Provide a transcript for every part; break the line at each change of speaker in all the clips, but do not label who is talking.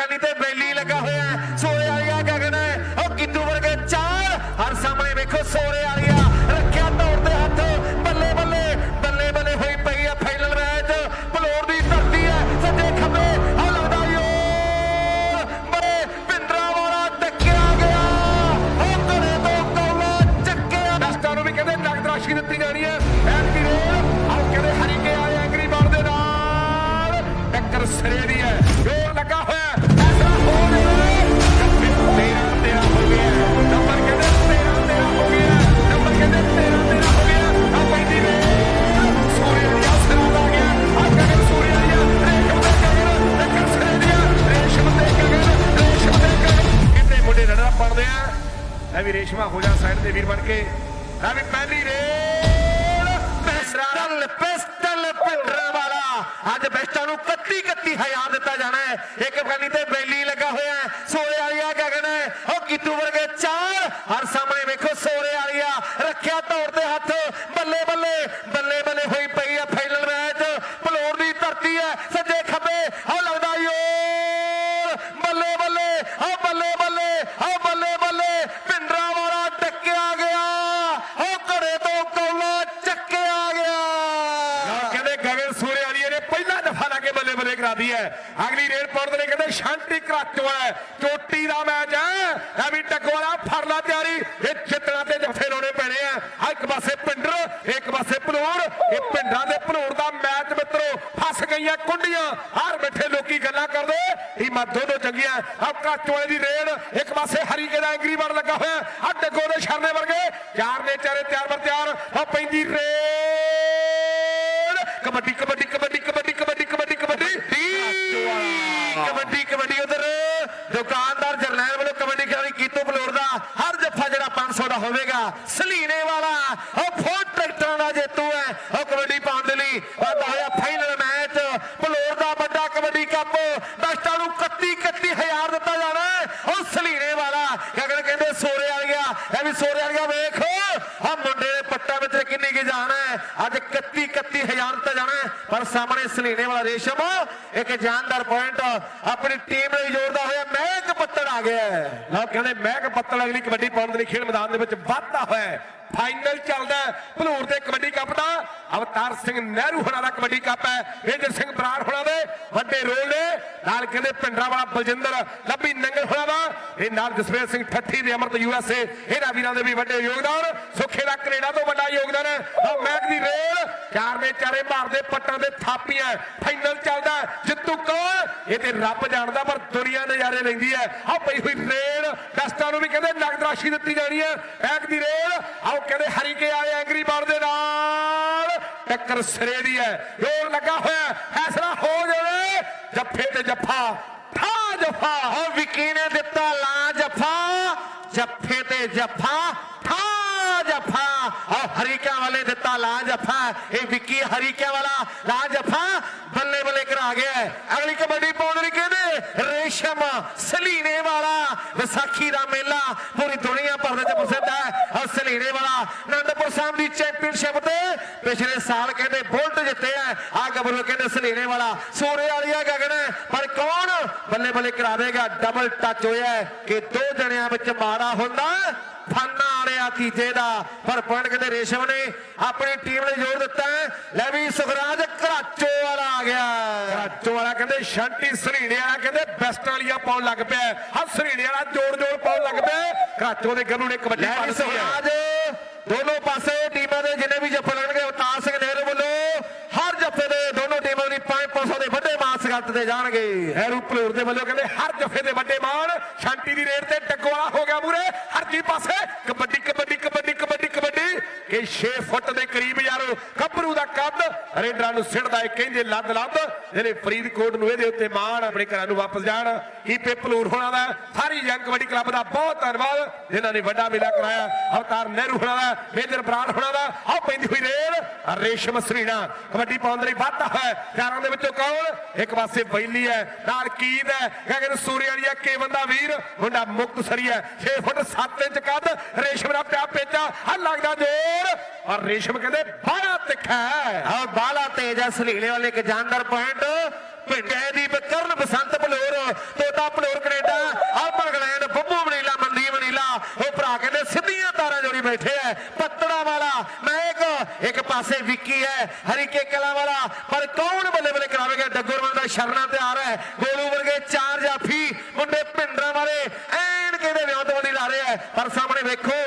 కడితే పెళ్ళిళ్ళ कितु वर्ग चार हर समय में खुश हो। ਐ ਵੀ ਟਕਵਾਲਾ ਫੜ ਲਾ ਤਿਆਰੀ। ਇਹ ਜਿੱਤਣਾ ਤੇ ਜੱਫੇ ਲਾਉਣੇ ਪੈਣੇ ਆ। ਆ ਇੱਕ ਪਾਸੇ ਪਿੰਡਰ ਇੱਕ ਪਾਸੇ ਭਲੂਰ ਇਹ ਪਿੰਡਾਂ ਦੇ ਭਲੂਰ ਦਾ ਮੈਚ ਮਿੱਤਰੋ ਫਸ ਗਈਆਂ ਕੁੰਡੀਆਂ। ਹਰ ਬੈਠੇ ਲੋਕੀ ਗੱਲਾਂ ਕਰਦੇ। ਇਹ ਮਾ ਦੋਨੋਂ ਚੰਗੀਆਂ। ਆ ਕਾਚੋਲੇ ਦੀ ਰੇਡ ਇੱਕ ਪਾਸੇ ਹਰੀਕੇ ਦਾ ਐਂਗਰੀ ਬਣ ਲੱਗਾ ਹੋਇਆ। ਆ ਡੱਗੋ ਦੇ ਸ਼ਰਨੇ ਵਰਗੇ। ਚਾਰ ਨੇ ਚਾਰੇ ਤਿਆਰ ਬਰ ਤਿਆਰ। ਆ ਪੈਂਦੀ ਰੇਡ। ਕਬੱਡੀ ਕਬੱਡੀ ਕਬੱਡੀ ਕਬੱਡੀ ਕਬੱਡੀ ਕਬੱਡੀ ਕਬੱਡੀ।
ਕਬੱਡੀ ਕਬੱਡੀ ਉਧਰ ਦੁਕਾਨਦਾਰ ਜਰਨੈਲ ਵੱਲੋਂ ਕਬੱਡੀ ਖਿਡਾਰੀ ਕੀਤੋ ਬਲੋਰ ਦਾ ਹਰ ਜੱਫਾ ਜਿਹੜਾ 500 ਦਾ ਹੋਵੇਗਾ। ਸਲੀਨੇ ਵਾਲਾ, ਉਹ ਫੋਰ ਟਰੈਕਟਰਾਂ ਦਾ ਜੇਤੂ ਹੈ। ਉਹ ਕਬੱਡੀ ਪਾਉਣ ਦੇ ਲਈ ਵਾਦਾ ਹੋਇਆ ਫਾਈਨਲ ਮੈਚ ਬਲੋਰ ਦਾ ਵੱਡਾ ਕਬੱਡੀ ਕੱਪ। ਦਸਤਾਂ ਨੂੰ 31 31 ਦਿੱਤਾ ਜਾਣਾ ਉਹ ਸਲੀਨੇ ਵਾਲਾ ਗਗਨ ਕਹਿੰਦੇ ਸੋਰੇ ਵਾਲੀਆ ਇਹ ਵੀ ਸੋਰੇ ਵਾਲੀਆ ਵੇਖ। ਆ ਮੁੰਡੇ ਦੇ ਪੱਟਾਂ ਵਿੱਚ ਕਿੰਨੀ ਕੀ ਜਾਨ ਹੈ। ਅੱਜ 31 31 ਹਜ਼ਾਰ ਦਿੱਤਾ ਜਾਣਾ ਪਰ ਸਾਹਮਣੇ ਸਲੀਨੇ ਵਾਲਾ ਰੇਸ਼ਮ, ਇੱਕ ਜਾਨਦਾਰ ਪੁਆਇੰਟ ਆਪਣੀ ਟੀਮ ਲਈ ਜੋੜਦਾ ਹੋਇਆ, ਮਹਿਕ ਆ ਗਿਆ ਹੈ।
ਲਓ ਕਹਿੰਦੇ ਮਹਿਕ ਪੱਤਲ ਅਗਲੀ ਕਬੱਡੀ ਪਾਉਣ ਦੇ ਲਈ ਖੇਡ ਮੈਦਾਨ ਦੇ ਵਿੱਚ ਵਾਧਾ ਹੋਇਆ ਫਾਈਨਲ ਚੱਲਦਾ ਭਲੂਰ ਦੇ ਕਬੱਡੀ ਕੱਪ ਦਾ ਅਵਤਾਰ ਸਿੰਘ ਨਹਿਰੂ ਹੋਣਾ ਦਾ ਕਬੱਡੀ ਕੱਪ ਹੈ। ਮੇਜਰ ਸਿੰਘ ਬਰਾੜ ਹੋਣਾ ਦੇ ਵੱਡੇ ਰੋਲ ਨੇ। ਨਾਲ ਕਹਿੰਦੇ ਪਿੰਡਰਾ ਵਾਲਾ ਬਲਜਿੰਦਰ ਲੱਭੀ ਨੰਗਲ ਹੋਣਾ ਦਾ। ਇਹ ਨਾਲ ਜਸਵੀਰ ਸਿੰਘ ਠੱਠੀ ਦੇ ਅਮਰਤ ਯੂਐਸਏ ਇਹਨਾਂ ਵੀਰਾਂ ਦੇ ਵੀ ਵੱਡੇ ਯੋਗਦਾਨ। ਸੁੱਖੇ ਦਾ ਕੈਨੇਡਾ ਤੋਂ ਵੱਡਾ ਯੋਗਦਾਨ ਹੈ। ਲਓ ਮੈਚ ਦੀ ਰੇਲ ਚਾਰ ਦੇ ਚਾਰੇ ਮਾਰਦੇ ਪੱਟਾਂ ਦੇ ਥਾਪੀਆਂ ਫਾਈਨਲ ਚੱਲਦਾ ਜਿੱਤੂ ਕੌਣ? ਇਹ ਤੇ ਰੱਬ ਜਾਣਦਾ, ਪਰ ਦੁਨੀਆ ਨਜ਼ਾਰੇ ਲੈਂਦੀ ਹੈ। ਆ ਪਈ ਹੋਈ ਰੇਲ। ਦਸਤਾਂ ਨੂੰ ਵੀ ਕਹਿੰਦੇ ਨਗਦ ਰਾਸ਼ੀ ਦਿੱਤੀ ਜਾਣੀ ਹੈ। ਐਕ ਦੀ ਰੇਲ, ਆਓ ਕਹਿੰਦੇ ਹਰੀਕੇ ਆਏ ਐਂਗਰੀ ਬਾਲ ਦੇ ਨਾਲ? ਟੱਕਰ ਸਿਰੇ ਦੀ ਹੈ। ਜੋਰ ਲੱਗਾ ਹੋਇਆ ਫੈਸਲਾ ਹੋ ਜਾਵੇ। ਜੱਫੇ ਤੇ ਜੱਫਾ। ਠਾ ਜੱਫਾ।
ਉਹ ਵਿੱਕੀ ਨੇ ਦਿੱਤਾ ਲਾ ਜਫਾ। ਜੱਫੇ ਤੇ ਜਫਾ। ਠਾ ਜਫਾ। ਉਹ ਹਰੀਕਿਆਂ ਵਾਲੇ ਦਿੱਤਾ ਲਾ ਜੱਫਾ। ਇਹ ਵਿੱਕੀ ਹਰੀਕਿਆਂ ਵਾਲਾ ਲਾ ਜੱਫਾ। ਬੱਲੇ ਬੱਲੇ ਕਰਾ ਗਿਆ ਅਗਲੀ ਕਬੱਡੀ ਪਾਉਣ ਲਈ ਕਹਿੰਦੇ। ਰੇਸ਼ਮ ਸਲੀਨੇ ਵਾਲਾ ਵਿਸਾਖੀ ਦਾ ਮੇਲਾ। ਪੂਰੀ ਦੁਨੀਆ ਭਰ ਦੇ ਵਿੱਚ ਪ੍ਰਸਿੱਧ ਹੈ। ਔਰ ਵਾਲਾ ਅਨੰਦਪੁਰ ਸਾਹਿਬ ਦੀ ਚੈਂਪੀਅਨਸ਼ਿਪ ਤੇ ਪਿਛਲੇ ਸਾਲ ਕਹਿੰਦੇ ਬੁਲਟ ਜਿੱਤੇ ਆ। ਆ ਗੱਭਰੂ ਕਹਿੰਦੇ ਸਲੇਣੇ ਵਾਲਾ। ਸੂਰੇ ਵਾਲੀਆ ਗਗਨ। ਹੈ। ਪਰ ਕੌਣ ਬੱਲੇ ਬੱਲੇ ਕਰਾਵੇਗਾ? ਡਬਲ ਟੱਚ ਹੋਇਆ ਕਿ ਦੋ ਜਣਿਆਂ ਵਿੱਚ ਮਾਰਾ ਹੁੰਦਾ। ਫਾਨਾ ਆੜਿਆ ਤੀਜੇ ਦਾ ਪਰ ਪੁਆਇੰਟ ਕਹਿੰਦੇ ਰੇਸ਼ਮ ਨੇ ਆਪਣੀ ਟੀਮ ਲਈ ਜੋਰ ਦਿੱਤਾ। ਲੈ ਵੀ ਸੁਖਰਾਜ ਘਰਾਚੋ ਵਾਲਾ ਆ ਗਿਆ।
ਰਾਜੋ ਵਾਲਾ ਕਹਿੰਦੇ ਸ਼ੰਟੀ ਸਰੀੜੇ ਵਾਲਾ ਕਹਿੰਦੇ ਬੈਸਟ ਵਾਲੀਆਂ ਪਾਉਣ ਲੱਗ ਪਿਆ ਹਾਂ। ਸਰੀੜੇ ਵਾਲਾ ਜੋੜ ਜੋੜ ਪਾਉਣ ਲੱਗ ਪਿਆ ਘਰਾਚੋ ਦੇ ਗੱਲੂ ਨੇ ਕਬੱਡੀ
ਲੈ
ਪਾ ਦਿੱਤੀ
ਸੁਖਰਾਜ ਦੋਨੋਂ ਪਾਸੇ ਟੀਮਾਂ ਦੇ ਜਿੰਨੇ ਵੀ ਜੱਫੇ ਲੱਗਣਗੇ ਅਵਤਾਰ ਸਿੰਘ ਨਹਿਰੂ ਵੱਲੋਂ ਹਰ ਜੱਫੇ ਦੇ ਦੋਨੋਂ ਟੀਮਾਂ ਲਈ 5-500 ਦੇ ਵੱਡੇ ਜਾਣਗੇ।
ਹੈਰੂ ਭਲੂਰ ਦੇ ਵੱਲੋਂ ਕਹਿੰਦੇ, ਹਰ ਜਫੇ ਦੇ ਵੱਡੇ ਮਾਨ ਸ਼ਾਂਤੀ ਦੀ ਰੇਡ ਤੇ ਟੱਗੋਲਾ ਹੋ ਗਿਆ ਮੂਰੇ। ਹਰ ਜੀ ਪਾਸੇ ਕਬੱਡੀ ਕਬੱਡੀ ਕਬੱਡੀ ਕਬੱਡੀ ਕਬੱਡੀ। ਕਿ 6 ਫੁੱਟ ਦੇ ਕਰੀਬ ਯਾਰੋ, ਗੱਭਰੂ ਦਾ ਕੱਦ ਰੇਡਰਾਂ ਨੂੰ ਸਿੜਦਾ ਏ, ਕਹਿੰਦੇ ਲੱਦ ਲੱਦ। ਜਿਹੜੇ ਫਰੀਦਕੋਟ ਨੂੰ ਇਹਦੇ ਉੱਤੇ ਮਾਣ ਆਪਣੇ ਘਰਾਂ ਨੂੰ ਵਾਪਸ ਜਾਣ ਕੀਪੇ ਭਲੂਰ ਹੋਣਾ ਦਾ। ਸਾਰੀ ਜੰਗ ਕਬੱਡੀ ਕਲੱਬ ਦਾ ਬਹੁਤ ਧੰਨਵਾਦ। ਜਿਨ੍ਹਾਂ ਨੇ ਵੱਡਾ ਮੇਲਾ ਕਰਾਇਆ, ਅਵਤਾਰ ਨਹਿਰੂ ਹੋਣਾ ਦਾ, ਮੇਜਰ ਬਰਾੜ ਹੋਣਾ ਦਾ। ਆਹ ਪੈਂਦੀ ਹੋਈ ਰੇਲ ਰੇਸ਼ਮ ਸਰੀਣਾ ਕਬੱਡੀ ਪਾਉਣ ਲਈ ਵਾਧਾ ਹੈ। ਚਾਰਾਂ ਦੇ ਵਿੱਚੋਂ ਕੌਣ? ਇੱਕ ਪਾਸੇ ਬੈਲੀ ਹੈ, ਨਾਲ ਕੀਦ ਹੈ। ਗਗਨ ਸੂਰੇ ਵਾਲੀ ਹੈ ਕੇ ਬੰਦਾ ਵੀਰ, ਮੁੰਡਾ ਮੁਕਤ ਸਰੀ ਹੈ। 6 ਫੁੱਟ 7 ਇੰਚ ਕੱਦ, ਰੇਸ਼ਮ ਦਾ ਪਿਆ ਪੇਚਾ। ਆ ਲੱਗਦਾ ਜ਼ੋਰ। ਔਰ ਰੇਸ਼ਮ ਕਹਿੰਦੇ ਬਾਹਲਾ ਤਿੱਖਾ ਹੈ।
ਆ ਬਾਲਾ ਤੇਜ ਆ ਸਲੀਲੇ ਵਾਲੇ ਗਜਾਨਦਰ ਪੁਆਇੰਟ ਭਿੰਡੇ ਦੀ ਕਰਨ ਬਸੰਤ ਬਲੋਰ ਤੋਤਾ ਬਲੋਰ ਕੈਨੇਡਾ ਆਪ England Babbu Manila Mandi Manila. ਉਹ ਭਰਾ ਕਹਿੰਦੇ ਸਿੱਧੀਆਂ ਤਾਰਾਂ ਜੋੜੀ ਬੈਠੇ ਐ, ਪੱਤੜਾ ਵਾਲਾ। ਮੈਂ ਇੱਕ ਇੱਕ ਪਾਸੇ ਵਿੱਕੀ ਹੈ ਹਰੀਕੇ ਕਲਾ ਵਾਲਾ। ਪਰ ਕੌਣ ਬੱਲੇ ਬੱਲੇ ਕਰਾਵੇਗਾ? ਡੱਗੋਰਵਾਲ ਦਾ ਸ਼ਰਨਾ ਤਿਆਰ ਹੈ ਗੋਲੂ ਵਰਗੇ ਚਾਰ ਜਾਫੀ ਮੁੰਡੇ ਭਿੰਡਰਾਂ ਵਾਲੇ ਐਨ ਕਹਿੰਦੇ ਵਿਆਹ ਤੋਂ ਨਹੀਂ ਲਾ ਰਿਹਾ ਪਰ ਸਾਹਮਣੇ ਵੇਖੋ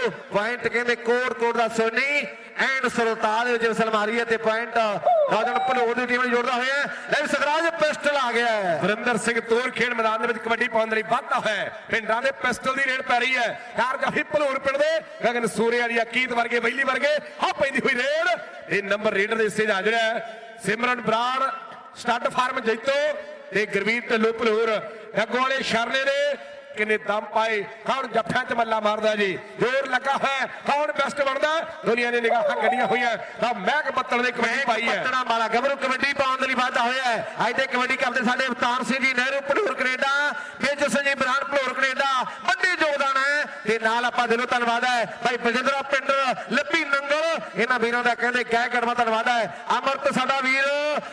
ਦਾ ਸੋਨੀ, ਐਨ ਸੁਲਤਾਨ ਦੇ ਵਿੱਚ ਸਲਮਾਰੀ ਤੇ ਪੁਆਇੰਟ ਰਾਜਨ ਭਲੋਰ ਦੀ ਟੀਮ ਨੂੰ ਜੋੜਦਾ ਹੋਇਆ ਲੈ ਸਗਰਾਜ ਪਿਸਟਲ ਆ ਗਿਆ ਹੈ।
ਵਰਿੰਦਰ ਸਿੰਘ ਤੋਰ ਖੇਡ ਮੈਦਾਨ ਦੇ ਵਿੱਚ ਕਬੱਡੀ ਪਾਉਣ ਲਈ ਵਾਧਾ ਹੋਇਆ ਪਿੰਡਾਂ ਦੇ ਪਿਸਟਲ ਦੀ ਰੇਡ ਪੈ ਰਹੀ ਹੈ। ਕਾਰ ਜਾਫੀ ਭਲੂਰ ਪਿੰਡ ਦੇ ਗਗਨ ਸੂਰੇ ਵਾਲੀ ਅਕੀਤ ਵਰਗੇ, ਬੈਲੀ ਵਰਗੇ ਆ ਪੈਂਦੀ ਹੋਈ ਰੇਡ। ਇਹ ਨੰਬਰ ਰੇਡਰ ਦੇ ਹਿੱਸੇ ਜਾ ਜਿਹੜਾ ਸਿਮਰਨ ਬਰਾੜ, ਸਟੱਡ ਫਾਰਮ ਜੈਤੋ ਤੇ ਗੁਰਵੀਰ ਢੱਲੂ ਭਲੂਰ ਅੱਗੋਂ ਵਾਲੇ ਸ਼ਰਨੇ ਦੇ ਕਿੰਨੇ ਦਮ ਪਾਏ, ਕੌਣ ਜੱਫਿਆਂ ਚ ਮੱਲਾ ਮਾਰਦਾ ਜੀ? ਜ਼ੋਰ ਲੱਗਾ ਹੋਇਆ ਕੌਣ ਬੈਸਟ ਬਣਦਾ? ਦੁਨੀਆ ਨੇ ਨਿਗਾਹਾਂ ਗੱਡੀਆਂ ਹੋਈਆਂ। ਤਾਂ ਮਹਿਕ ਬੱਤਲ ਨੇ ਕਬੱਡੀ ਪਾਈ ਹੈ।
ਪੱਤਣਾ ਮਾਲਾ ਗੱਭਰੂ ਕਬੱਡੀ ਪਾਉਣ ਦੇ ਲਈ ਵਾਧਾ ਹੋਇਆ ਹੈ। ਅੱਜ ਦੇ ਕਬੱਡੀ ਕਰਦੇ ਸਾਡੇ Avtar Singh ji Nehru Bhalur Canada, Major Singh ji Baran Bhalur Canada, ਵੱਡੇ ਯੋਗਦਾਨ ਹੈ। ਤੇ ਨਾਲ ਆਪਾਂ ਦਿਲੋਂ ਧੰਨਵਾਦ ਹੈ। ਭਾਈ ਬਜਿੰਦਰਾ ਪਿੰਡ ਲੱਭੀ ਨੰਗਲ, ਇਹਨਾਂ ਵੀਰਾਂ ਦਾ ਕਹਿੰਦੇ ਕਹਿ ਕਰਵਾ ਧੰਨਵਾਦ ਹੈ। ਅਮਰਤ ਸਾਡਾ ਵੀਰ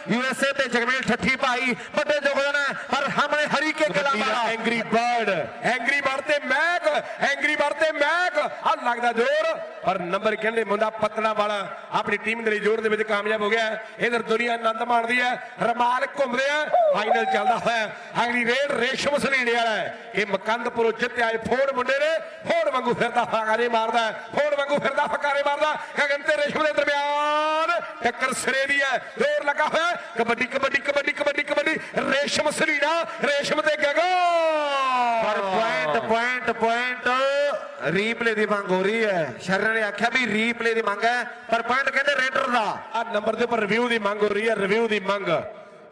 ਯੂਐਸਏ ਤੇ ਜਗਮੇਲ ਠੱਠੀ ਭਾਈ, ਵੱਡੇ ਯੋਗਦਾਨ ਹੈ। ਪਰ ਸਾਹਮਣੇ ਹਰੀਕੇ ਕਲਾ ਵਾਲਾ
ਐਂਗਰੀ ਬਰਡ ਐਂਗਰੀ ਬਰਡ ਤੇ ਮੈਕ ਐਂਗਰੀ ਬਰਡ ਤੇ ਮੈਕ। ਆ ਲੱਗਦਾ ਜ਼ੋਰ। ਪਰ ਨੰਬਰ ਕਹਿੰਦੇ ਮੁੰਡਾ ਪਤਨਾ ਵਾਲਾ, ਆਪਣੀ ਟੀਮ ਦੇ ਲਈ ਜ਼ੋਰ ਦੇ ਵਿੱਚ ਕਾਮਯਾਬ ਹੋ ਗਿਆ। ਇਧਰ ਦੁਨੀਆ ਆਨੰਦ ਮਾਣਦੀ ਹੈ। ਰਮਾਲ ਘੁੰਮਦੇ ਆ। ਫਾਈਨਲ ਚੱਲਦਾ ਹੋਇਆ। ਅਗਲੀ ਰੇਡ ਰੇਸ਼ਮ ਸਲੀੜੇ ਵਾਲਾ ਇਹ ਮਕੰਦਪੁਰੋਂ ਜਿੱਤਿਆ ਇਹ ਫੋੜ ਮੁੰਡੇ ਨੇ। ਫੋੜ ਵਾਂਗੂ ਫਿਰਦਾ, ਫਕਾਰੇ ਮਾਰਦਾ ਹੈ। ਫੋੜ ਵਾਂਗੂ ਫਿਰਦਾ, ਫਕਾਰੇ ਮਾਰਦਾ। ਗਗਨ ਤੇ ਰੇਸ਼ਮ ਦੇ ਦਰਮਿਆਨ। ਟੱਕਰ ਸਿਰੇ ਦੀ ਹੈ। ਜ਼ੋਰ ਲੱਗਾ ਹੋਇਆ। ਕਬੱਡੀ ਕਬੱਡੀ ਕਬੱਡੀ ਕਬੱਡੀ ਕਬੱਡੀ। ਰੇਸ਼ਮ ਸਲੀੜਾ ਰੇਸ਼ਮ ਤੇ Gagan.
Point point point replay ਦੀ ਮੰਗ ਹੋ ਰਹੀ ਹੈ। ਸ਼ਰਨ ਨੇ ਆਖਿਆ ਵੀ ਰੀਪਲੇ ਦੀ ਮੰਗ ਹੈ, ਪਰ ਪੁਆਇੰਟ ਕਹਿੰਦੇ ਰੇਡਰ ਦਾ।
ਆ ਨੰਬਰ ਦੇ ਉੱਪਰ ਰਿਵਿਊ ਦੀ ਮੰਗ ਹੋ ਰਹੀ ਹੈ ਰਿਵਿਊ ਦੀ ਮੰਗ।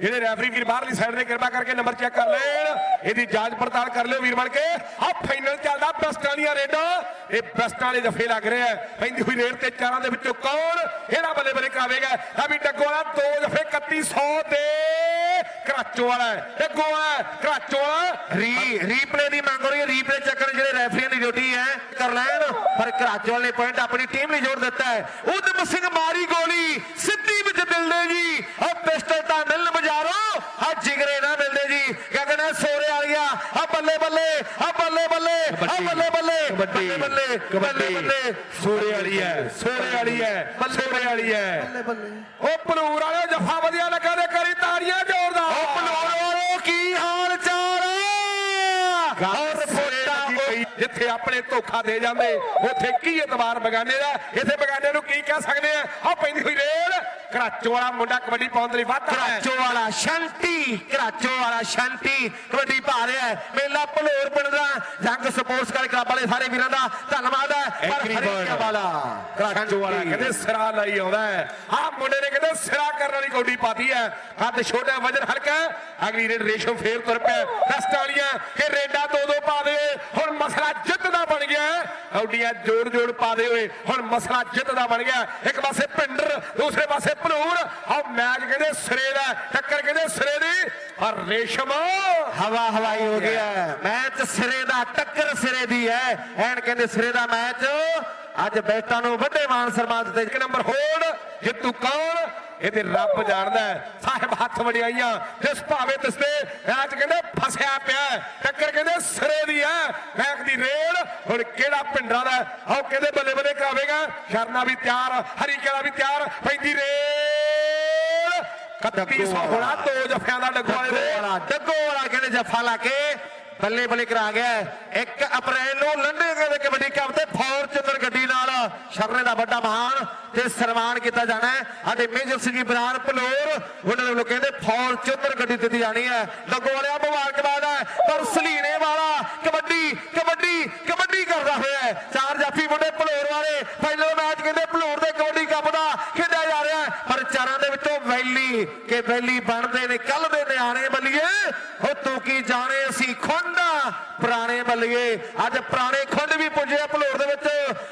ਇਹਦੇ ਰੈਫਰੀ ਵੀਰ ਬਾਹਰਲੀ ਸਾਈਡ ਨੇ, ਕਿਰਪਾ ਕਰਕੇ ਨੰਬਰ ਚੈੱਕ ਕਰ ਲੈਣ। ਇਹਦੀ ਜਾਂਚ ਪੜਤਾਲ ਕਰ ਲਿਓ ਵੀਰ ਬਣ ਕੇ। ਆ ਫਾਈਨਲ ਚੱਲਦਾ ਬੈਸਟਾਂ ਵਾਲੀਆਂ ਰੇਡਾਂ। ਇਹ ਬੈਸਟਾਂ ਵਾਲੇ ਜਫੇ ਲੱਗ ਰਿਹਾ ਹੈ। ਪੈਂਦੀ ਹੋਈ ਰੇਡ ਤੇ ਚਾਰਾਂ ਦੇ ਵਿੱਚੋਂ ਕੌਣ ਇਹਦਾ ਬੱਲੇ ਬੱਲੇ ਕਰਾਵੇਗਾ। ਆ ਵੀ ਡੱਗੋ ਵਾਲਾ, ਦੋ ਜਫੇ 3100 ਦੇ ਕਰਾਚੋ ਵਾਲਾ ਹੈ। ਡੱਗੋ ਵਾਲਾ, ਕਰਾਚੋ ਵਾਲਾ।
ਰੀ ਰੀਪਲੇ ਦੀ ਮੰਗ ਰੀਪਲੇ ਚੱਕਰ ਜਿਹੜੇ ਰੈਫਰੀਆਂ ਦੀ ਡਿਊਟੀ ਹੈ ਕਰ ਲੈਣ ਪਰ ਕਰਾਚੋਲ ਨੇ ਪੁਆਇੰਟ ਆਪਣੀ ਟੀਮ ਲਈ ਜੋੜ ਦਿੱਤਾ ਹੈ। ਉਦਮ ਸਿੰਘ ਮਾਰੀ ਗੋਲੀ ਸਿੱਧੀ ਵਿੱਚ ਦਿਲਦੇ ਜੀ। ਆ ਪਿਸਟਲ ਤਾਂ ਮਿਲਣ ਬਜਾਰੋ ਆ ਜਿਗਰੇ ਨਾ ਮਿਲਦੇ ਜੀ। ਗਗਨ ਸੋਰੇ ਵਾਲੀਆ ਆ ਬੱਲੇ ਬੱਲੇ ਆ ਬੱਲੇ ਬੱਲੇ ਆ ਬੱਲੇ ਬੱਲੇ ਬੱਲੇ ਬੱਲੇ
ਕਬੱਡੀ।
ਬੱਲੇ।
ਸੋਰੇ ਵਾਲੀ ਹੈ ਸੋਰੇ ਵਾਲੀ ਹੈ ਸੋਰੇ ਵਾਲੀ ਹੈ। ਉਹ ਭਲੂਰ ਵਾਲੇ ਜਫਾ ਜਿੱਥੇ ਆਪਣੇ ਧੋਖਾ ਦੇ ਜਾਂਦੇ, ਉੱਥੇ ਕੀ ਇਤਬਾਰ ਬਗਾਨੇ ਦਾ? ਇੱਥੇ ਬਗਾਨੇ ਨੂੰ ਕੀ ਕਹਿ ਸਕਦੇ ਆ? ਆ ਪੈਂਦੀ ਹੋਈ ਰੇਲ। ਕਰਾਚੋ ਵਾਲਾ ਮੁੰਡਾ ਕਬੱਡੀ ਪਾਉਣ ਦੇ ਲਈ ਵਾਧਾ ਹੈ।
ਕਰਾਚੋ ਵਾਲਾ ਸ਼ਾਂਤੀ ਕਰਾਚੋ ਵਾਲਾ ਸ਼ਾਂਤੀ ਕਬੱਡੀ ਪਾ ਰਿਹਾ ਹੈ। ਮੇਲਾ ਭਲੋਰ ਪਿੰਡ ਦਾ ਜੰਗ ਸਪੋਰਟਸ ਕਰ ਕਲੱਬ ਵਾਲੇ ਸਾਰੇ ਵੀਰਾਂ ਦਾ ਧੰਨਵਾਦ ਹੈ। ਪਰ ਹਰੀਕੇ। ਵਾਲਾ
ਕਰਾਚੋ ਵਾਲਾ ਕਹਿੰਦੇ ਸਿਰਾ ਲਈ ਆਉਂਦਾ ਹੈ। ਆ ਮੁੰਡੇ ਨੇ ਕਹਿੰਦੇ ਸਿਰਾ ਕਰਨ ਵਾਲੀ ਕੌਡੀ ਪਾਤੀ ਹੈ। ਹੱਥ ਛੋਟਾ ਵਜਨ ਹਲਕਾ। ਅਗਲੀ ਰੇਡ ਰੇਸ਼ਮ ਫੇਰ ਤੁਰ ਪਿਆ। ਵਾਲੀਆਂ ਕਿ ਰੇਡਾ ਦੋ ਦੋ ਪਾ ਦੇ। ਹੁਣ ਮਸਲਾ ਜਿੱਤ ਦਾ ਬਣ ਗਿਆ ਹੈ। ਜੋੜ ਜੋੜ ਪਾ ਹੋਏ ਹੁਣ ਮਸਲਾ ਜਿੱਤ ਦਾ ਬਣ ਗਿਆ। ਇੱਕ ਪਾਸੇ ਪਿੰਡਰ, ਦੂਸਰੇ ਪਾਸੇ ਭਲੂਰ ਆ ਮੈਚ ਕਹਿੰਦੇ ਸਿਰੇ ਦਾ ਟੱਕਰ ਕਹਿੰਦੇ ਸਿਰੇ ਦੀ। ਔਰ ਰੇਸ਼ਮ।
ਹਵਾ ਹਵਾਈ ਹੋ ਗਿਆ। ਮੈਚ ਸਿਰੇ ਦਾ, ਟੱਕਰ ਸਿਰੇ ਦੀ ਹੈ। ਐਨ ਕਹਿੰਦੇ ਸਿਰੇ ਦਾ ਮੈਚ। ਅੱਜ ਬੈਟਾਂ ਨੂੰ ਵੱਡੇ ਮਾਨ ਸਨਮਾਨ ਦਿੱਤੇ।
ਇੱਕ ਨੰਬਰ ਹੋੜ ਜਿੱਤੂ ਕੌਣ? ਇਹ ਤੇ ਰੱਬ ਜਾਣਦਾ ਸਾਹਿਬ ਹੱਥ ਵਡਿਆਈਆਂ, ਜਿਸ ਭਾਵੇਂ ਤਿਸਤੇ ਮੈਚ ਕਹਿੰਦੇ ਫਸਿਆ ਪਿਆ ਹੈ। ਟੱਕਰ ਕਹਿੰਦੇ ਸਿਰੇ ਦੀ ਹੈ। ਮੈਚ ਦੀ ਰੇਡ ਹੁਣ ਕਿਹੜਾ ਪਿੰਡਾਂ ਦਾ ਆਓ ਕਹਿੰਦੇ ਬੱਲੇ ਬੱਲੇ ਕਰਾਵੇਗਾ? ਸ਼ਰਨਾ ਵੀ ਤਿਆਰ, ਹਰੀ ਕੇਲਾ ਵੀ ਤਿਆਰ, ਪੈਂਦੀ ਰੇਡ 3100 ਹੋਣਾ, ਦੋ ਜਫਿਆਂ ਦਾ ਡੱਗੋ ਵਾਲੇ ਦੇ।
ਵਾਲਾ, ਡੱਗੋ ਵਾਲਾ ਕਹਿੰਦੇ ਜੱਫਾ ਲਾ ਕੇ। ਬੱਲੇ ਬੱਲੇ ਕਰਾ ਗਿਆ ਹੈ। ਇੱਕ ਅਪ੍ਰੈਲ ਨੂੰ ਲੰਡੇ ਦੇ ਕਬੱਡੀ ਕੱਪ ਤੇ ਫੋਰਚੂਨਰ ਗੱਡੀ ਨਾਲ ਸ਼ਰਨੇ ਦਾ ਵੱਡਾ ਮਾਣ ਤੇ ਸਨਮਾਨ ਕੀਤਾ ਜਾਣਾ ਹੈ। ਸਾਡੇ ਮੇਜਰ ਸਿੰਘ ਬਰਾਰ ਭਲੋਰ, ਉਹਨਾਂ ਦੇ ਕਹਿੰਦੇ ਫੋਰਚੂਨਰ ਗੱਡੀ ਦਿੱਤੀ ਜਾਣੀ ਹੈ। ਡੱਗੋ ਵਾਲਿਆ, ਮੁਬਾਰਕਬਾਦ ਹੈ। ਪਰ ਸਲੀਣੇ ਵਾਲਾ ਕਬੱਡੀ ਕਬੱਡੀ ਕਬੱਡੀ ਕਰਦਾ ਹੋਇਆ ਹੈ। ਚਾਰ ਜਾਫੀ ਮੁੰਡੇ ਪਲੋਰ ਵਾਲੇ ਫਾਈਨਲ ਮੈਚ ਕਹਿੰਦੇ ਭਲੋਰ ਦੇ ਕਬੱਡੀ ਕੱਪ ਦਾ ਖੇਡਿਆ ਜਾ ਰਿਹਾ ਪਰ ਚਾਰਾਂ ਦੇ ਵਿੱਚੋਂ ਵੈਲੀ, ਕਿ ਵੈਲੀ ਬਣਦੇ ਨੇ ਕੱਲ ਦੇ ਨਿਆਣੇ ਬੱਲੀਏ ਤੂੰ ਕੀ ਜਾਣੇ ਅਸੀਂ ਖੁੰਡਾ? ਪੁਰਾਣੇ ਬੱਲੀਏ ਅੱਜ ਪੁਰਾਣੇ ਖੁੰਡ ਵੀ ਪੁੱਜੇ ਆ ਭਲੋਰ ਦੇ ਵਿੱਚ।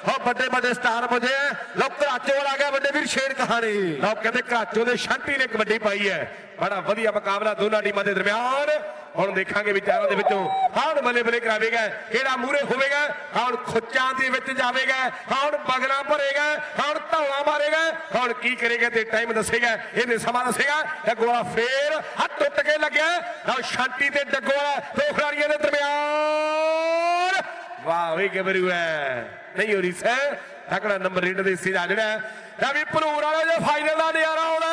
ਹੋ ਵੱਡੇ ਵੱਡੇ ਸਟਾਰ ਪੁੱਜੇ ਆ। ਲੋ ਘਰਾਚੋ ਵਾਲਾ ਗਿਆ ਵੱਡੇ ਵੀਰ ਸ਼ੇਰ ਕਹਾਣੀ।
ਲਓ, ਕਹਿੰਦੇ ਘਰਾਚੋ ਦੇ ਸ਼ਾਂਤੀ ਨੇ ਕਬੱਡੀ ਪਾਈ ਹੈ। ਬੜਾ ਵਧੀਆ ਮੁਕਾਬਲਾ ਦੋਨਾਂ ਟੀਮਾਂ ਦੇ ਦਰਮਿਆਨ। ਹੁਣ ਦੇਖਾਂਗੇ ਵਿਚਾਰਾਂ ਦੇ ਵਿੱਚੋਂ ਕੌਣ ਬੱਲੇ ਬੱਲੇ ਕਰਾਵੇਗਾ, ਕਿਹੜਾ ਮੂਰੇ ਹੋਵੇਗਾ। ਕੌਣ ਖੁੱਚਾਂ ਦੇ ਵਿੱਚ ਜਾਵੇਗਾ। ਕੌਣ ਬਗਲਾ ਭਰੇਗਾ। ਕੌਣ ਧੌਲਾ ਮਾਰੇ ਹੁਣ ਕੀ ਕਰੇਗਾ ਤੇ ਟਾਈਮ ਦੱਸੇਗਾ, ਇਹਨੇ ਸਮਾਂ ਦੱਸੇਗਾ। ਡੱਗੋ ਵਾਲਾ ਫੇਰ ਹੱਥ ਟੁੱਟ ਕੇ ਲੱਗਿਆ। ਲਓ ਸ਼ਾਂਤੀ ਤੇ ਡੱਗੋ ਵਾਲਾ ਦੋ ਖਿਡਾਰੀਆਂ ਦੇ ਦਰਮਿਆਨ। ਵਾਹ ਵੇ ਗੱਭਰੂ ਹੈ ਨਹੀਂ ਹੋ ਰਹੀ ਤਕੜਾ ਨੰਬਰ ਰੇਡਰ ਦੇ ਸਿਰਾ ਜਿਹੜਾ। ਇਹ ਵੀ ਭਲੂਰ ਵਾਲਾ ਜੇ ਫਾਈਨਲ ਦਾ ਨਜ਼ਾਰਾ ਆਉਣਾ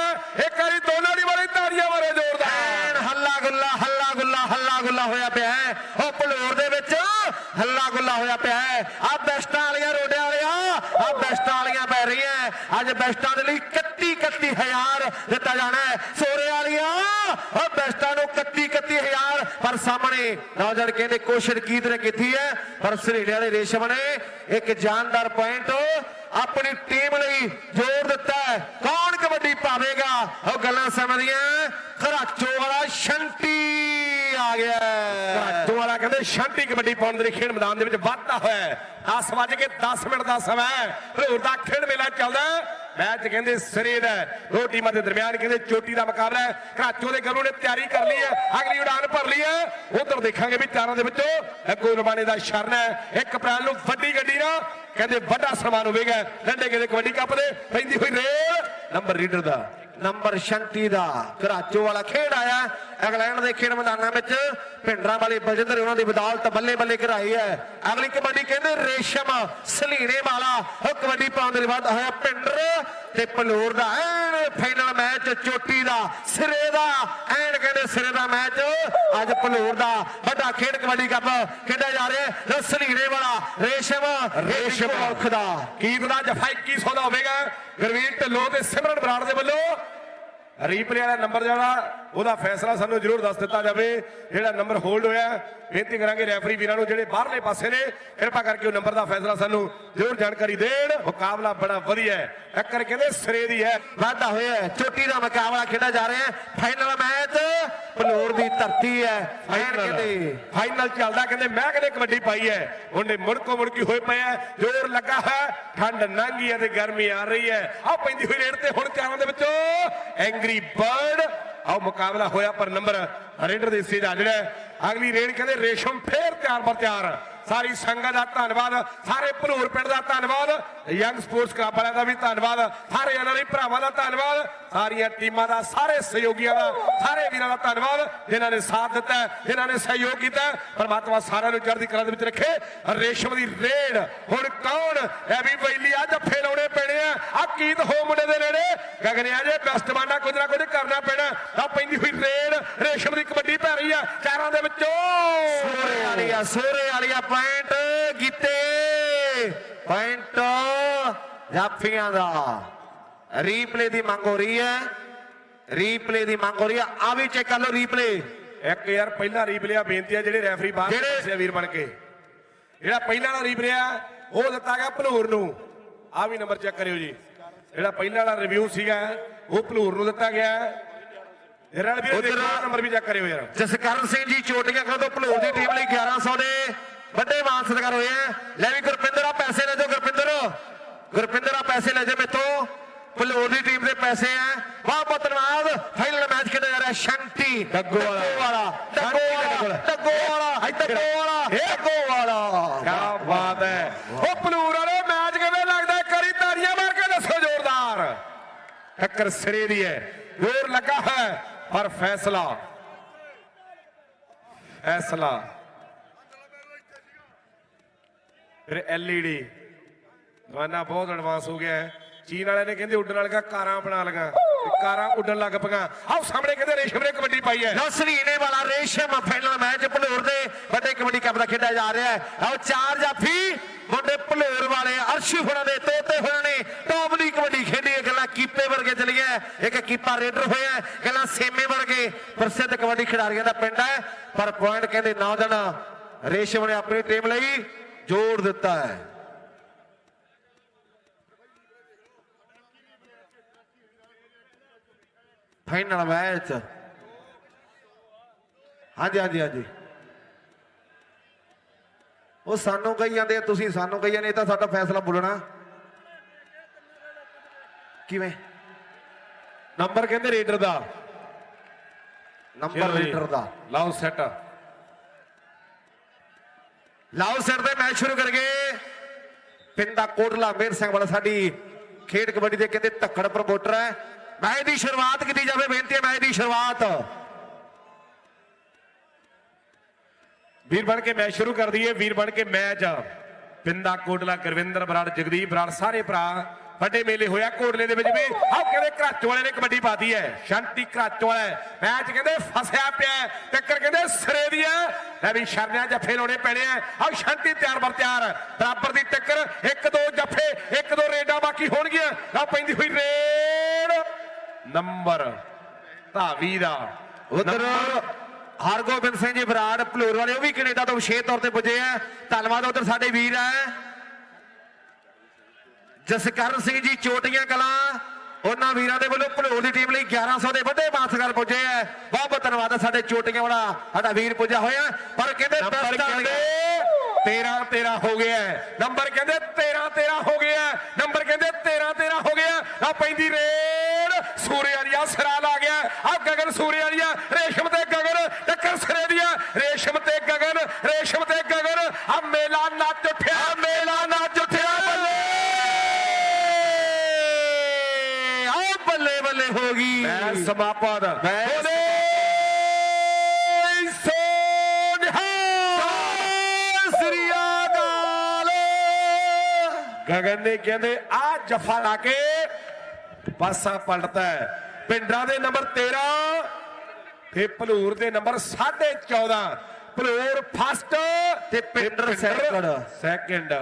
ਇੱਕ ਵਾਰੀ ਦੋਨਾਂ ਦੀ ਵਾਰੀ ਤਾੜੀਆਂ ਮਾਰੇ ਜ਼ੋਰਦਾਰ।
ਹੱਲਾ ਗੁੱਲਾ ਹੱਲਾ ਗੁੱਲਾ ਹੱਲਾ ਗੁੱਲਾ ਹੋਇਆ ਪਿਆ ਹੈ। ਉਹ ਭਲੂਰ ਦੇ ਵਿੱਚ ਹੱਲਾ ਗੁੱਲਾ ਹੋਇਆ ਪਿਆ ਹੈ। ਆ ਬੈਸਟਾਂ ਵਾਲੀਆਂ ਰੋਡਿਆਂ ਵਾਲਿਆਂ ਆ ਬੈਸਟਾਂ ਵਾਲੀਆਂ ਪੈ ਰਹੀਆਂ। ਅੱਜ ਬੈਸਟਾਂ ਦੇ ਲਈ 31 31 ਦਿੱਤਾ ਜਾਣਾ ਹੈ। ਸੋਰੇ ਵਾਲੀਆਂ ਉਹ ਬੈਸਟਾਂ ਨੂੰ 31 31 ਹਜ਼ਾਰ। ਪਰ ਸਾਹਮਣੇ ਨੌਜਵਾਨ ਕਹਿੰਦੇ ਕੋਸ਼ਿਸ਼ ਕੀਤ ਨੇ ਕੀਤੀ ਹੈ, ਪਰ ਸਰੀੜੇ ਵਾਲੇ ਰੇਸ਼ਮ ਨੇ ਇੱਕ ਜਾਨਦਾਰ ਪੁਆਇੰਟ ਆਪਣੀ ਟੀਮ ਲਈ ਜ਼ੋਰ ਦਿੱਤਾ ਹੈ। ਕੌਣ ਕਬੱਡੀ ਪਾਵੇਗਾ? ਉਹ ਗੱਲਾਂ ਸਮਝਦੀਆਂ ਖਰਾਚੋ ਵਾਲਾ ਸ਼ੰਟੀ। ਆ ਗਿਆ ਹੈ।
ਦੁਆਰਾ ਕਹਿੰਦੇ ਸ਼ਾਂਤੀ ਕਬੱਡੀ ਪਾਉਣ ਦੇ ਖੇਡ ਮੈਦਾਨ ਦੇ ਵਿੱਚ ਵਾਧਾ ਹੋਇਆ 10 ਵੱਜ ਕੇ 10 ਮਿੰਟ ਦਾ ਸਮਾਂ ਹੈ। ਦਾ ਖੇਡ ਮੇਲਾ ਚੱਲਦਾ ਮੈਚ ਕਹਿੰਦੇ ਸਿਰੇ ਦਾ ਦੋ ਟੀਮਾਂ ਦੇ ਦਰਮਿਆਨ ਕਹਿੰਦੇ ਚੋਟੀ ਦਾ ਮੁਕਾਬਲਾ ਹੈ। ਘਰਾਚੋ ਦੇ ਗੱਲੋਂ ਨੇ ਤਿਆਰੀ ਕਰ ਲਈ ਹੈ। ਅਗਲੀ ਉਡਾਨ ਭਰ ਲਈ ਹੈ। ਉਧਰ ਦੇਖਾਂਗੇ ਵੀ ਚਾਰਾਂ ਦੇ ਵਿੱਚੋਂ ਅੱਗੋ ਰਵਾਨੇ ਦਾ ਸ਼ਰਨ ਹੈ। 1 ਅਪ੍ਰੈਲ ਨੂੰ ਵੱਡੀ ਗੱਡੀ ਨਾਲ ਕਹਿੰਦੇ ਵੱਡਾ ਸਨਮਾਨ ਹੋਵੇਗਾ। ਲੰਡੇ ਕਹਿੰਦੇ ਕਬੱਡੀ ਕੱਪ ਦੇ? ਪੈਂਦੀ ਹੋਈ ਰੇਲ। ਨੰਬਰ ਰੀਡਰ ਦਾ।
ਨੰਬਰ ਸ਼ੰਟੀ ਦਾ। ਘਰਾਚੋ ਵਾਲਾ ਖੇਡ ਆਇਆ। ਇੰਗਲੈਂਡ ਦੇ ਖੇਡ ਮੈਦਾਨਾਂ ਵਿੱਚ ਪਿੰਡਰਾਂ ਵਾਲੇ ਬਲਜਿੰਦਰ ਉਹਨਾਂ ਦੀ ਬਦੌਲਤ ਬੱਲੇ ਬੱਲੇ ਕਰਾਈ ਹੈ। ਅਗਲੀ ਕਬੱਡੀ ਕਹਿੰਦੇ ਰੇਸ਼ਮ ਸਲੀਣੇ ਵਾਲਾ ਉਹ ਕਬੱਡੀ ਪਾਉਣ ਦੇ ਵਾਧਾ ਹੋਇਆ ਪਿੰਡਰ ਤੇ ਪਲੂਰ ਦਾ ਐਨ ਫਾਈਨਲ ਮੈਚ ਚੋਟੀ ਦਾ ਸਿਰੇ ਦਾ ਐਨ ਕਹਿੰਦੇ ਸਿਰੇ ਦਾ ਮੈਚ। ਅੱਜ ਪਲੂਰ ਦਾ ਵੱਡਾ ਖੇਡ ਕਬੱਡੀ ਕੱਪ ਖੇਡਿਆ ਜਾ ਰਿਹਾ ਹੈ। ਸਲੀਣੇ ਵਾਲਾ ਰੇਸ਼ਮ ਰੇਸ਼ਮ। ਮੁਖ ਦਾ।
ਕੀਪ ਦਾ ਜਫਾ 2100 ਦਾ ਹੋਵੇਗਾ? ਗੁਰਵੀਰ ਢਿੱਲੋਂ ਤੇ ਸਿਮਰਨ ਬਰਾੜ ਦੇ ਵੱਲੋਂ ਰੀਪਲੇ ਵਾਲਾ ਨੰਬਰ ਜਿਹੜਾ ਉਹਦਾ ਫੈਸਲਾ ਸਾਨੂੰ ਜ਼ਰੂਰ ਦੱਸ ਦਿੱਤਾ ਜਾਵੇ। ਜਿਹੜਾ ਨੰਬਰ ਹੋਲਡ ਹੋਇਆ, ਬੇਨਤੀ ਕਰਾਂਗੇ ਰੈਫਰੀ ਵੀਰਾਂ ਨੂੰ, ਜਿਹੜੇ ਬਾਹਰਲੇ ਪਾਸੇ ਨੇ, ਕਿਰਪਾ ਕਰਕੇ ਉਹ ਨੰਬਰ ਦਾ ਫੈਸਲਾ ਸਾਨੂੰ ਜ਼ਰੂਰ ਜਾਣਕਾਰੀ ਦੇਣ। ਮੁਕਾਬਲਾ ਬੜਾ ਵਧੀਆ ਹੈ। ਟੱਕਰ ਕਹਿੰਦੇ ਸਿਰੇ ਦੀ ਹੈ,
ਵਾਧਾ ਹੋਇਆ ਚੋਟੀ ਦਾ ਮੁਕਾਬਲਾ ਖੇਡਿਆ ਜਾ ਰਿਹਾ ਹੈ। ਫਾਈਨਲ ਮੈਚ ਪਲੂਰ ਦੀ ਧਰਤੀ ਹੈ। ਐਨ ਕਹਿੰਦੇ
ਫਾਈਨਲ ਚੱਲਦਾ ਕਹਿੰਦੇ ਮੈਂ ਕਹਿੰਦੇ ਕਬੱਡੀ ਪਾਈ ਹੈ। ਉਹਨੇ ਮੁੜਕੋ ਮੁੜਕੀ ਹੋਏ ਪਏ ਹੈ ਜ਼ੋਰ ਲੱਗਾ ਹੈ ਠੰਡ ਲੰਘੀ ਹੈ ਤੇ ਗਰਮੀ ਆ ਰਹੀ ਹੈ। ਆ ਪੈਂਦੀ ਹੋਈ ਰੇਡ ਤੇ ਹੁਣ ਚਾਰਾਂ ਦੇ ਵਿੱਚੋਂ ਐਂਗਰੀ ਬਰਡ ਆਓ ਮੁਕਾਬਲਾ ਹੋਇਆ ਪਰ ਨੰਬਰ ਰੇਡਰ ਦੇ ਹਿੱਸੇ ਦਾ ਜਿਹੜਾ। ਅਗਲੀ ਰੇਡ ਕਹਿੰਦੇ ਰੇਸ਼ਮ ਫੇਰ ਤਿਆਰ ਬਰ ਤਿਆਰ। ਸਾਰੀ ਸੰਗਤ ਦਾ ਧੰਨਵਾਦ, ਸਾਰੇ ਭਲੂਰ ਪਿੰਡ ਦਾ ਧੰਨਵਾਦ, ਯੰਗ ਸਪੋਰਟਸ ਕਲੱਬ ਵਾਲਿਆਂ ਦਾ ਵੀ ਧੰਨਵਾਦ, ਸਾਰੇ ਇਹਨਾਂ ਭਰਾਵਾਂ ਦਾ ਧੰਨਵਾਦ, ਸਾਰੀਆਂ ਟੀਮਾਂ ਦਾ, ਸਾਰੇ ਸਹਿਯੋਗੀਆਂ ਦਾ, ਸਾਰੇ ਵੀਰਾਂ ਦਾ ਧੰਨਵਾਦ, ਜਿਨ੍ਹਾਂ ਨੇ ਸਾਥ ਦਿੱਤਾ ਜਿਨ੍ਹਾਂ ਨੇ ਸਹਿਯੋਗ ਕੀਤਾ ਹੈ। ਪਰਮਾਤਮਾ ਸਾਰਿਆਂ ਨੂੰ ਚੜ੍ਹਦੀ ਕਲਾ ਦੇ ਵਿੱਚ ਰੱਖੇ, ਰੇਸ਼ਮ ਦੀ ਰੇਡ, ਹੁਣ ਕੌਣ? ਇਹ ਵੀ ਬੈਲੀ ਆ ਜੱਫੇ ਲਾਉਣੇ ਪੈਣੇ ਆ। ਆ ਕੀਤ ਹੋ ਮੁੰਡੇ ਦੇ ਨੇੜੇ। ਗਗਨਿਆ ਜੇ ਬੈਸਟ ਬਾਨਾ ਕੁਝ ਨਾ ਕੁਝ ਕਰਨਾ ਪੈਣਾ। ਆ ਪੈਂਦੀ ਹੋਈ ਰੇੜ ਰੇਸ਼ਮ ਦੀ ਕਬੱਡੀ ਪੈ ਰਹੀ ਆ, ਚਾਰਾਂ ਦੇ ਵਿੱਚੋਂ।
ਸੋਰੇ ਵਾਲੀਆ ਸੋਰੇ ਆ ਪੁਆਇੰਟ ਕੀਤੇ। ਪੁਆਇੰਟ ਜਾਫੀਆਂ ਦਾ। ਰੀਪਲੇ ਦੀ ਮੰਗ ਹੋ ਰਹੀ ਹੈ। ਰੀਪਲੇ ਦੀ ਮੰਗ ਹੋ ਰਹੀ ਹੈ। ਆ ਵੀ ਚੈੱਕ ਕਰ ਲਓ ਰੀਪਲੇ
ਇੱਕ ਯਾਰ ਪਹਿਲਾ ਰੀਪਲਿਆ ਬੇਨਤੀ ਆ ਜਿਹੜੇ ਰੈਫਰੀ ਬਾਹਰ ਦੱਸਿਆ ਵੀਰ ਬਣ ਕੇ। ਜਿਹੜਾ ਪਹਿਲਾ ਵਾਲਾ ਰੀਪਲਿਆ ਉਹ ਦਿੱਤਾ ਗਿਆ ਭਲੂਰ ਨੂੰ। ਆ ਵੀ ਨੰਬਰ ਚੈੱਕ ਕਰਿਓ ਜੀ। ਜਿਹੜਾ ਪਹਿਲਾ ਵਾਲਾ ਰਿਵਿਊ ਸੀਗਾ ਉਹ ਭਲੂਰ ਨੂੰ ਦਿੱਤਾ ਗਿਆ। ਰਣ ਵੀਰ
ਉੱਧਰ-
ਦੇਖੋ ਨੰਬਰ ਵੀ ਚੈੱਕ ਕਰਿਓ ਯਾਰ।
ਜਸਕਰਨ ਸਿੰਘ ਜੀ ਚੋਟੀਆਂ ਖੜੋ ਭਲੂਰ ਦੀ ਟੀਮ ਲਈ 1100 ਦੇ ਵੱਡੇ ਮਾਨ ਸਤਿਕਾਰ ਹੋਏ ਆ। ਲੈ ਵੀ ਗੁਰਪਿੰਦਰ ਆ ਪੈਸੇ ਲੈ ਜਾਓ ਗੁਰਪਿੰਦਰ। ਗੁਰਪਿੰਦਰ ਆ ਪੈਸੇ ਲੈ ਜਾ ਮੇਥੋਂ ਭਲੂਰ ਦੀ ਟੀਮ ਦੇ ਪੈਸੇ ਆ। ਬਹੁਤ ਬਹੁਤ ਧੰਨਵਾਦ ਫਾਈਨਲ ਮੈਚ ਖੇਡਿਆ ਜਾ ਰਿਹਾ? ਸ਼ੰਟੀ।
ਡੱਗੋ ਵਾਲਾ।
ਡੱਗੋ ਵਾਲਾ ਡੱਗੋ ਵਾਲਾ ਡੱਗੋ ਵਾਲਾ ਡੱਗੋ ਵਾਲਾ
ਕੀ ਬਾਤ ਹੈ। ਉਹ ਭਲੂਰ ਵਾਲੇ ਮੈਚ ਕਿਵੇਂ ਲੱਗਦਾ ਕਰੀ ਤਾੜੀਆਂ ਮਾਰ ਕੇ ਦੱਸੋ ਜ਼ੋਰਦਾਰ। ਟੱਕਰ ਸਿਰੇ ਦੀ ਹੈ। ਜ਼ੋਰ ਲੱਗਾ ਹੈ। ਪਰ ਫੈਸਲਾ। ਫੈਸਲਾ। ਫਿਰ ਐਲਈਡੀ ਜ਼ਮਾਨਾ ਬਹੁਤ ਐਡਵਾਂਸ ਹੋ ਗਿਆ ਹੈ। ਚੀਨ ਵਾਲਿਆਂ ਨੇ ਕਹਿੰਦੇ ਉੱਡਣ ਵਾਲੀਆਂ ਕਾਰਾਂ ਬਣਾ ਲਈਆਂ ਕਾਰਾਂ ਉੱਡਣ ਲੱਗ ਪਈਆਂ। ਆਹ ਸਾਹਮਣੇ ਕਹਿੰਦੇ ਰੇਸ਼ਮ ਨੇ ਕਬੱਡੀ ਪਾਈ ਹੈ।
ਨਸਲੀਨੇ ਵਾਲਾ ਰੇਸ਼ਮ ਫਾਈਨਲ ਮੈਚ ਭਲੂਰ ਦੇ। ਵੱਡੇ ਕਬੱਡੀ ਕੱਪ ਦਾ ਖੇਡਿਆ ਜਾ ਰਿਹਾ ਹੈ। ਆਓ ਚਾਰ ਜਾਫੀ ਮੁੰਡੇ ਭਲੂਰ ਵਾਲੇ ਅਰਸ਼ੀ ਹੋਣਾ ਦੇ ਤੋਤੇ ਹੋਣਾ ਨੇ ਟੌਪ ਦੀ ਕਬੱਡੀ ਖੇਡੀ ਹੈ। ਗੱਲਾਂ ਕੀਪੇ ਵਰਗੇ ਚਲੀਆਂ ਇੱਕ ਕੀਪਾ ਰੇਡਰ ਹੋਇਆ ਗੱਲਾਂ ਸੇਮੇ ਵਰਗੇ ਪ੍ਰਸਿੱਧ ਕਬੱਡੀ ਖਿਡਾਰੀਆਂ ਦਾ ਪਿੰਡ ਹੈ। ਪਰ ਪੁਆਇੰਟ ਕਹਿੰਦੇ ਨੌਜਵਾਨ ਰੇਸ਼ਮ ਨੇ ਆਪਣੀ ਟੀਮ ਲਈ ਜੋੜ ਦਿੱਤਾ ਹੈ ਫਾਈਨਲ ਮੈਚ ਹਾਂਜੀ ਹਾਂਜੀ ਹਾਂਜੀ ਉਹ ਸਾਨੂੰ ਕਹੀ ਜਾਂਦੇ ਤੁਸੀਂ ਸਾਨੂੰ ਕਹੀ ਜਾਂਦੇ ਇਹ ਤਾਂ ਸਾਡਾ ਫੈਸਲਾ ਬੋਲਣਾ ਕਿਵੇਂ
ਨੰਬਰ ਕਹਿੰਦੇ ਰੇਡਰ ਦਾ
ਨੰਬਰ ਲੀਡਰ ਦਾ
ਲਾਓ ਸੈਟ
ਲਾਓ ਸਿਰ ਦੇ ਮੈਚ ਸ਼ੁਰੂ ਕਰ ਗਏ। ਪਿੰਡਾ ਕੋਟਲਾ ਮੇਰ ਸਿੰਘ ਵਾਲਾ ਸਾਡੀ ਖੇਡ ਕਬੱਡੀ ਦੇ ਕਹਿੰਦੇ ਧੱਕੜ ਪ੍ਰਮੋਟਰ ਹੈ। ਮੈਚ ਦੀ ਸ਼ੁਰੂਆਤ ਕੀਤੀ ਜਾਵੇ, ਬੇਨਤੀ ਹੈ ਮੈਚ ਦੀ ਸ਼ੁਰੂਆਤ।
ਵੀਰ ਬਣ ਕੇ ਮੈਚ ਸ਼ੁਰੂ ਕਰ ਦਈਏ, ਵੀਰ ਬਣ ਕੇ ਮੈਚ। ਪਿੰਦਾ ਕੋਟਲਾ ਗੁਰਵਿੰਦਰ ਬਰਾੜ, ਜਗਦੀਪ ਬਰਾੜ, ਸਾਰੇ ਭਰਾ ਵੱਡੇ ਮੇਲੇ ਹੋਇਆ ਕੋਟਲੇ ਦੇ ਵਿੱਚ ਵੀ। ਆਹ ਕਹਿੰਦੇ ਘਰਾਚੋ ਵਾਲੇ ਨੇ ਕਬੱਡੀ ਪਾਤੀ ਹੈ। ਸ਼ਾਂਤੀ ਘਰਾਚੋ ਵਾਲਾ ਮੈਚ ਕਹਿੰਦੇ ਫਸਿਆ ਪਿਆ। ਟੱਕਰ ਕਹਿੰਦੇ ਸਿਰੇ ਦੀ ਹੈ। ਲੈ ਵੀ ਸ਼ਰਨਿਆ ਜੱਫੇ ਲਾਉਣੇ ਪੈਣੇ ਆ। ਆਹ ਸ਼ਾਂਤੀ ਤਿਆਰ ਬਰ ਤਿਆਰ। ਬਰਾਬਰ ਦੀ ਟੱਕਰ। ਇੱਕ ਦੋ ਜੱਫੇ ਇੱਕ ਦੋ ਰੇਡਾਂ ਬਾਕੀ ਹੋਣਗੀਆਂ। ਆ ਪੈਂਦੀ ਹੋਈ ਰੇਡ। ਨੰਬਰ ਧਾਵੀ ਦਾ।
ਉਧਰ ਹਰਗੋਬਿੰਦ ਸਿੰਘ ਜੀ ਬਰਾੜ ਭਲੂਰ ਵਾਲੇ ਉਹ ਵੀ ਕੈਨੇਡਾ ਤੋਂ ਵਿਸ਼ੇਸ਼ ਤੌਰ ਤੇ ਪੁੱਜੇ ਆ। ਧੰਨਵਾਦ ਉਧਰ ਸਾਡੇ ਵੀਰ ਆ ਜਸਕਰਨ ਸਿੰਘ ਜੀ ਚੋਟੀਆਂ ਕਲਾਂ। ਉਹਨਾਂ ਵੀਰਾਂ ਦੇ ਵੱਲੋਂ ਭਲੂਰ ਦੀ ਟੀਮ ਲਈ 1100 ਦੇ ਵੱਡੇ ਮਾਸਕਰ ਪੁੱਜੇ ਆ। ਬਹੁਤ ਬਹੁਤ ਧੰਨਵਾਦ ਆ ਸਾਡੇ ਚੋਟੀਆਂ ਵਾਲਾ ਸਾਡਾ ਵੀਰ ਪੁੱਜਾ ਹੋਇਆ। ਪਰ ਕਹਿੰਦੇ
ਨੰਬਰ ਕਹਿੰਦੇ
ਗਿਆ।
13 13 ਹੋ ਗਿਆ ਹੈ। ਨੰਬਰ ਕਹਿੰਦੇ 13 13 ਹੋ ਗਿਆ ਹੈ। ਨੰਬਰ ਕਹਿੰਦੇ 13 13 ਹੋ ਗਿਆ ਆ। ਪੈਂਦੀ ਰੇਡ ਸੂਰੇ ਵਾਲੀਆ ਸਿਰਾ ਲਾ ਗਿਆ। ਆ ਗਗਨ ਸੂਰੇ ਵਾਲੀਆ ਰੇਸ਼ਮ ਤੇ ਗਗਨ ਟੱਕਰ ਸਿਰੇ ਦੀਆਂ। ਰੇਸ਼ਮ ਤੇ ਗਗਨ ਰੇਸ਼ਮ ਤੇ ਗਗਨ। ਆ ਮੇਲਾ ਨੱਚ ਉੱਠਿਆ ਮੇਲਾ ਨੱਚ ਉੱਠਿਆ
ਬੱਲੇ ਆ ਬੱਲੇ ਹੋ ਗਈ।
ਮੈਂ ਸਮਾਪਤ। ਬੋਲੇ ਗਗਨ ਨੇ ਕਹਿੰਦੇ ਆ ਜਫਾ ਲਾ ਕੇ ਪਾਸਾ ਪਲਟਦਾ ਹੈ। ਪਿੰਡਾਂ ਦੇ ਨੰਬਰ 13 ਤੇ ਭਲੂਰ ਦੇ ਨੰਬਰ 14.5 ਭਲੂਰ ਫਸਟ
ਤੇ ਪਿੰਡਰ second।
ਸੈਕਿੰਡ